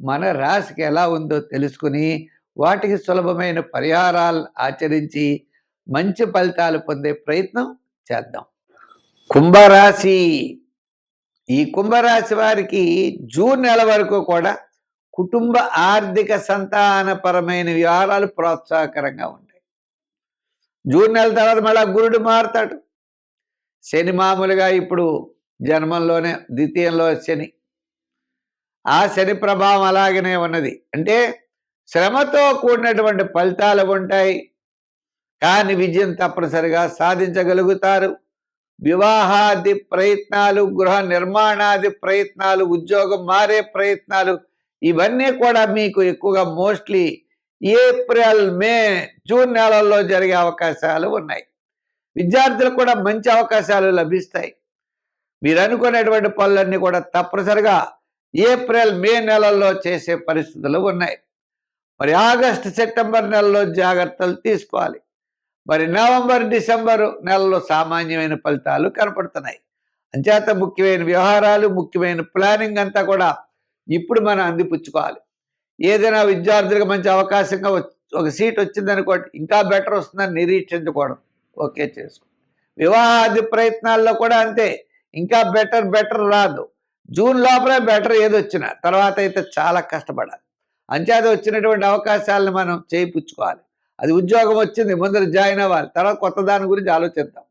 మన రాశికి ఎలా ఉందో తెలుసుకుని వాటికి సులభమైన పరిహారాలు ఆచరించి మంచి ఫలితాలు పొందే ప్రయత్నం చేద్దాం. కుంభరాశి. ఈ కుంభరాశి వారికి జూన్ నెల వరకు కూడా కుటుంబ ఆర్థిక సంతానపరమైన వ్యవహారాలు ప్రోత్సాహకరంగా ఉంటాయి. జూన్ నెల తర్వాత మళ్ళీ గురుడు మారుతాడు. శని మామూలుగా ఇప్పుడు జన్మంలోనే ద్వితీయంలో శని ఆ శని ప్రభావం అలాగనే ఉన్నది. అంటే శ్రమతో కూడినటువంటి ఫలితాలు ఉంటాయి. కానీ విజయం తప్పనిసరిగా సాధించగలుగుతారు. వివాహాది ప్రయత్నాలు గృహ నిర్మాణాది ప్రయత్నాలు ఉద్యోగం మారే ప్రయత్నాలు ఇవన్నీ కూడా మీకు ఎక్కువగా మోస్ట్లీ ఏప్రిల్ మే జూన్ నెలల్లో జరిగే అవకాశాలు ఉన్నాయి. విద్యార్థులకు కూడా మంచి అవకాశాలు లభిస్తాయి. మీరు అనుకునేటువంటి పనులన్నీ కూడా తప్పనిసరిగా ఏప్రిల్ మే నెలల్లో చేసే పరిస్థితులు ఉన్నాయి. మరి ఆగస్టు సెప్టెంబర్ నెలలో జాగ్రత్తలు తీసుకోవాలి. మరి నవంబర్ డిసెంబరు నెలలో సామాన్యమైన ఫలితాలు కనపడుతున్నాయి. అంచేత ముఖ్యమైన వ్యవహారాలు ముఖ్యమైన ప్లానింగ్ అంతా కూడా ఇప్పుడు మనం అందిపుచ్చుకోవాలి. ఏదైనా విద్యార్థులకు మంచి అవకాశంగా ఒక సీట్ వచ్చిందనుకోండి ఇంకా బెటర్ వస్తుందని నిరీక్షించకూడదు ఓకే చేసుకో. వివాహాది ప్రయత్నాల్లో కూడా అంతే ఇంకా బెటర్ బెటర్ రాదు. జూన్ లోపలే బెటర్ ఏది వచ్చినా. తర్వాత అయితే చాలా కష్టపడాలి. అంచేది వచ్చినటువంటి అవకాశాలను మనం చేయిపుచ్చుకోవాలి. అది ఉద్యోగం వచ్చింది ముందర జాయిన్ అవ్వాలి తర్వాత కొత్త దాని గురించి ఆలోచిద్దాం.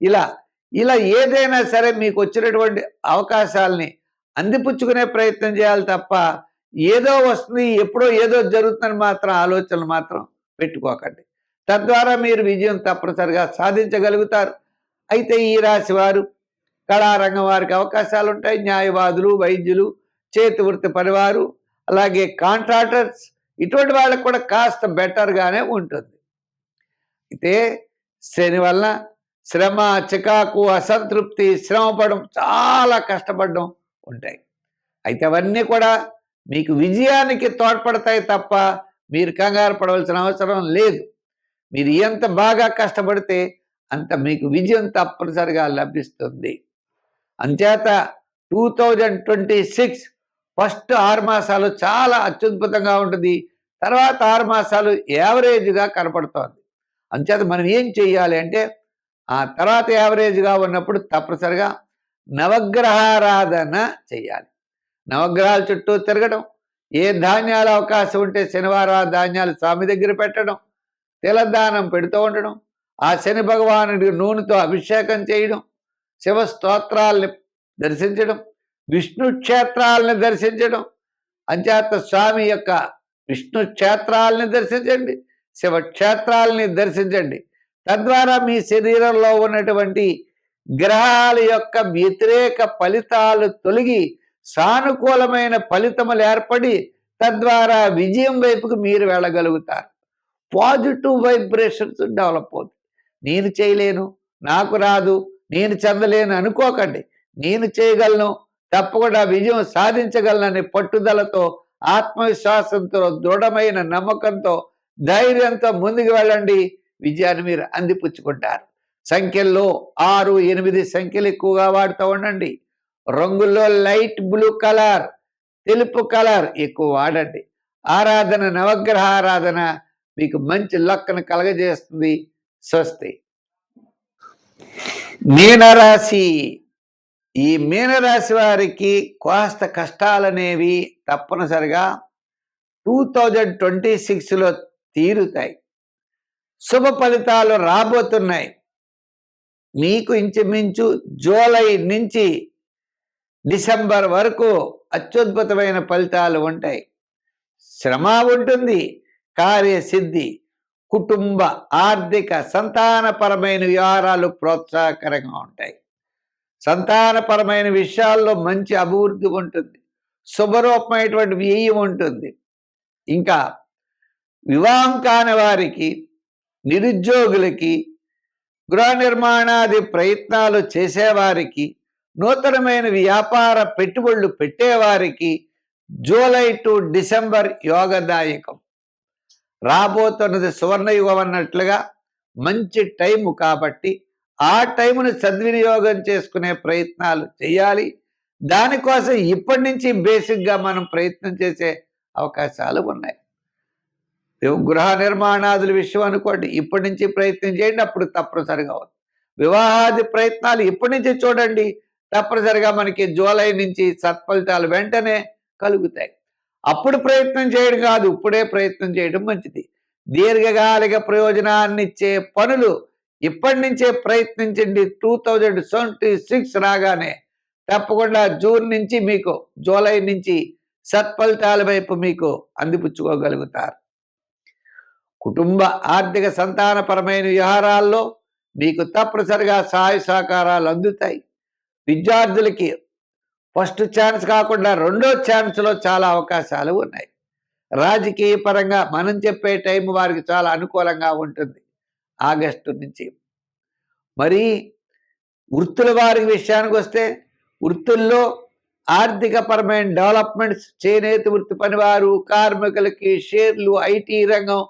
ఇలా ఇలా ఏదైనా సరే మీకు వచ్చినటువంటి అవకాశాలని అందిపుచ్చుకునే ప్రయత్నం చేయాలి తప్ప ఏదో వస్తుంది ఎప్పుడో ఏదో జరుగుతుందని మాత్రం ఆలోచనలు మాత్రం పెట్టుకోకండి. తద్వారా మీరు విజయం తప్పనిసరిగా సాధించగలుగుతారు. అయితే ఈ రాశి వారు కళారంగం వారికి అవకాశాలు ఉంటాయి న్యాయవాదులు వైద్యులు చేతి వృత్తి పనివారు అలాగే కాంట్రాక్టర్స్ ఇటువంటి వాళ్ళకు కూడా కాస్త బెటర్గానే ఉంటుంది. అయితే శని వలన శ్రమ చికాకు అసంతృప్తి శ్రమపడడం చాలా కష్టపడడం ఉంటాయి. అయితే అవన్నీ కూడా మీకు విజయానికి తోడ్పడతాయి తప్ప మీరు కంగారు పడవలసిన అవసరం లేదు. మీరు ఎంత బాగా కష్టపడితే అంత మీకు విజయం తప్పనిసరిగా లభిస్తుంది. అంచేత two thousand twenty six first ఆరు మాసాలు చాలా అత్యద్భుతంగా ఉంటుంది. తర్వాత ఆరు మాసాలు యావరేజ్గా కనపడుతోంది. అంచేత మనం ఏం చెయ్యాలి అంటే ఆ తర్వాత యావరేజ్గా ఉన్నప్పుడు తప్పనిసరిగా నవగ్రహారాధన చెయ్యాలి. నవగ్రహాల చుట్టూ తిరగడం ఏ ధాన్యాల అవకాశం ఉంటే శనివారం ధాన్యాలు స్వామి దగ్గర పెట్టడం తిలదానం పెడుతూ ఉండడం ఆ శని భగవానుడికి నూనెతో అభిషేకం చేయడం శివస్తోత్రాల్ని దర్శించడం విష్ణు క్షేత్రాలని దర్శించడం. అంచేత స్వామి యొక్క విష్ణు క్షేత్రాలని దర్శించండి శివక్షేత్రాలని దర్శించండి. తద్వారా మీ శరీరంలో ఉన్నటువంటి గ్రహాల యొక్క వ్యతిరేక ఫలితాలు తొలగి సానుకూలమైన ఫలితములు ఏర్పడి తద్వారా విజయం వైపుకు మీరు వెళ్ళగలుగుతారు. పాజిటివ్ వైబ్రేషన్స్ డెవలప్ అవుతుంది నేను చేయలేను నాకు రాదు నేను చెందలేను అనుకోకండి. నేను చేయగలను తప్పకుండా విజయం సాధించగలనని పట్టుదలతో ఆత్మవిశ్వాసంతో దృఢమైన నమ్మకంతో ధైర్యంతో ముందుకు వెళ్ళండి. విజయాన్ని మీరు అందిపుచ్చుకుంటారు. సంఖ్యల్లో ఆరు ఎనిమిది సంఖ్యలు ఎక్కువగా వాడుతూ ఉండండి. రంగుల్లో లైట్ బ్లూ కలర్ తెలుపు కలర్ ఎక్కువ వాడండి. ఆరాధన నవగ్రహ ఆరాధన మీకు మంచి లక్కను కలగజేస్తుంది. స్వస్తి. మీనరాశి. ఈ మీనరాశి వారికి కోస్త కష్టాలనేవి తప్పనిసరిగా టూ థౌజండ్ ట్వంటీ సిక్స్లో తీరుతాయి. శుభ ఫలితాలు రాబోతున్నాయి. మీకు ఇంచుమించు జూలై నుంచి డిసెంబర్ వరకు అత్యద్భుతమైన ఫలితాలు ఉంటాయి. శ్రమ ఉంటుంది కార్యసిద్ధి కుటుంబ ఆర్థిక సంతానపరమైన వ్యవహారాలు ప్రోత్సాహకరంగా ఉంటాయి. సంతానపరమైన విషయాల్లో మంచి అభివృద్ధి ఉంటుంది. శుభరూపమైనటువంటి వ్యయం ఉంటుంది. ఇంకా వివాహం కాని వారికి నిరుద్యోగులకి గృహ నిర్మాణాది ప్రయత్నాలు చేసేవారికి నూతనమైన వ్యాపార పెట్టుబడులు పెట్టేవారికి జూలై టు డిసెంబర్ యోగదాయకం. రాబోతున్నది సువర్ణయుగం అన్నట్లుగా మంచి టైము కాబట్టి ఆ టైమును సద్వినియోగం చేసుకునే ప్రయత్నాలు చేయాలి. దానికోసం ఇప్పటి నుంచి బేసిక్గా మనం ప్రయత్నం చేసే అవకాశాలు ఉన్నాయి. గృహ నిర్మాణాదుల విషయం అనుకోండి ఇప్పటి నుంచి ప్రయత్నం చేయండి అప్పుడు తప్పనిసరిగా అవుతుంది. వివాహాది ప్రయత్నాలు ఇప్పటి నుంచి చూడండి తప్పనిసరిగా మనకి జూలై నుంచి సత్ఫలితాలు వెంటనే కలుగుతాయి. అప్పుడు ప్రయత్నం చేయడం కాదు ఇప్పుడే ప్రయత్నం చేయడం మంచిది. దీర్ఘకాలిక ప్రయోజనాన్ని ఇచ్చే పనులు ఇప్పటి నుంచే ప్రయత్నించండి. టూ థౌజండ్ ట్వంటీ సిక్స్ రాగానే తప్పకుండా జూన్ నుంచి మీకు జూలై నుంచి సత్ఫలితాల వైపు మీకు అందిపుచ్చుకోగలుగుతారు. కుటుంబ ఆర్థిక సంతానపరమైన వ్యవహారాల్లో మీకు తప్పనిసరిగా సహాయ సహకారాలు అందుతాయి. విద్యార్థులకి ఫస్ట్ ఛాన్స్ కాకుండా రెండో ఛాన్స్లో చాలా అవకాశాలు ఉన్నాయి. రాజకీయ పరంగా మనం చెప్పే టైం వారికి చాలా అనుకూలంగా ఉంటుంది. ఆగస్టు నుంచి. మరి వృత్తుల వారి విషయానికి వస్తే వృత్తుల్లో ఆర్థిక పరమైన డెవలప్మెంట్స్ చేనేత వృత్తి పనివారు కార్మికులకి షేర్లు ఐటీ రంగం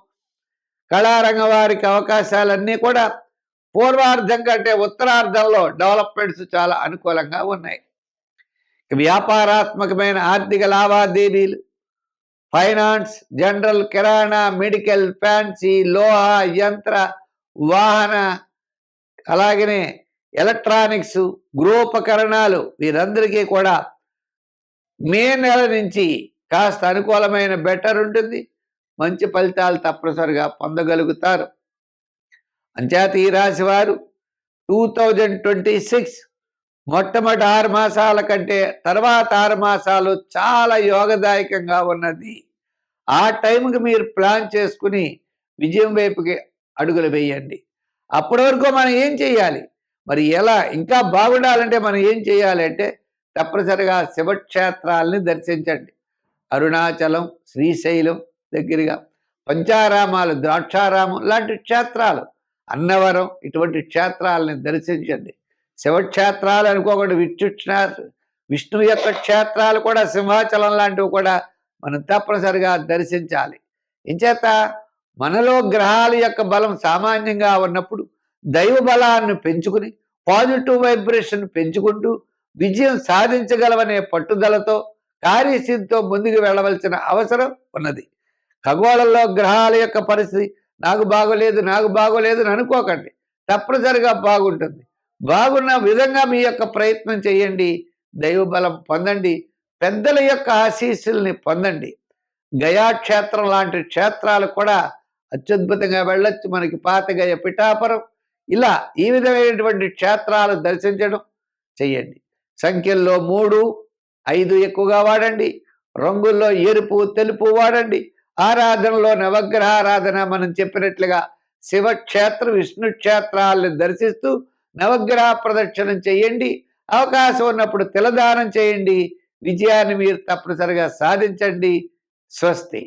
కళారంగం వారికి అవకాశాలన్నీ కూడా పూర్వార్థం కంటే ఉత్తరార్థంలో డెవలప్మెంట్స్ చాలా అనుకూలంగా ఉన్నాయి. వ్యాపారాత్మకమైన ఆర్థిక లావాదేవీలు ఫైనాన్స్ జనరల్ కిరాణా మెడికల్ ఫ్యాన్సీ లోహ యంత్ర వాహన అలాగనే ఎలక్ట్రానిక్స్ గృహోపకరణాలు వీరందరికీ కూడా మే నెల నుంచి కాస్త అనుకూలమైన బెటర్ ఉంటుంది. మంచి ఫలితాలు తప్పనిసరిగా పొందగలుగుతారు. అంచేత ఈ రాశి వారు టూ థౌజండ్ ట్వంటీ సిక్స్ మొట్టమొదటి ఆరు మాసాల కంటే తర్వాత ఆరు మాసాలు చాలా యోగదాయకంగా ఉన్నది. ఆ టైంకి మీరు ప్లాన్ చేసుకుని విజయం వైపుకి అడుగులు వేయండి. అప్పటి వరకు మనం ఏం చేయాలి? మరి ఎలా? ఇంకా బాగుండాలంటే మనం ఏం చేయాలి అంటే తప్పనిసరిగా శివక్షేత్రాలని దర్శించండి. అరుణాచలం శ్రీశైలం దగ్గరగా పంచారామాలు ద్రాక్షారామం లాంటి క్షేత్రాలు అన్నవరం ఇటువంటి క్షేత్రాలని దర్శించండి. శివక్షేత్రాలు అనుకోకుండా విష్ణు విష్ణు యొక్క క్షేత్రాలు కూడా సింహాచలం లాంటివి కూడా మనం తప్పనిసరిగా దర్శించాలి. ఇంచేత మనలో గ్రహాల యొక్క బలం సామాన్యంగా ఉన్నప్పుడు దైవ బలాన్ని పెంచుకుని పాజిటివ్ వైబ్రేషన్ పెంచుకుంటూ విజయం సాధించగలవనే పట్టుదలతో కార్యసిద్ధితో ముందుకు వెళ్ళవలసిన అవసరం ఉన్నది. ఖగోళంలో గ్రహాల యొక్క పరిస్థితి నాకు బాగోలేదు నాకు బాగోలేదు అని అనుకోకండి. తప్పనిసరిగా బాగుంటుంది. బాగున్న విధంగా మీ యొక్క ప్రయత్నం చేయండి. దైవబలం పొందండి. పెద్దల యొక్క ఆశీస్సుల్ని పొందండి. గయాక్షేత్రం లాంటి క్షేత్రాలు కూడా అత్యద్భుతంగా వెళ్ళొచ్చు. మనకి పాతగయ పిఠాపురం. ఇలా ఈ విధమైనటువంటి క్షేత్రాలు దర్శించడం చెయ్యండి. సంఖ్యల్లో మూడు ఐదు ఎక్కువగా వాడండి. రంగుల్లో ఎరుపు తెలుపు వాడండి. ఆరాధనలో నవగ్రహారాధన మనం చెప్పినట్లుగా శివక్షేత్ర విష్ణు క్షేత్రాలను దర్శిస్తూ నవగ్రహ ప్రదక్షిణం చేయండి. అవకాశం ఉన్నప్పుడు తిలదానం చేయండి. విజయాన్ని మీరు తప్పనిసరిగా సాధించండి. స్వస్తి.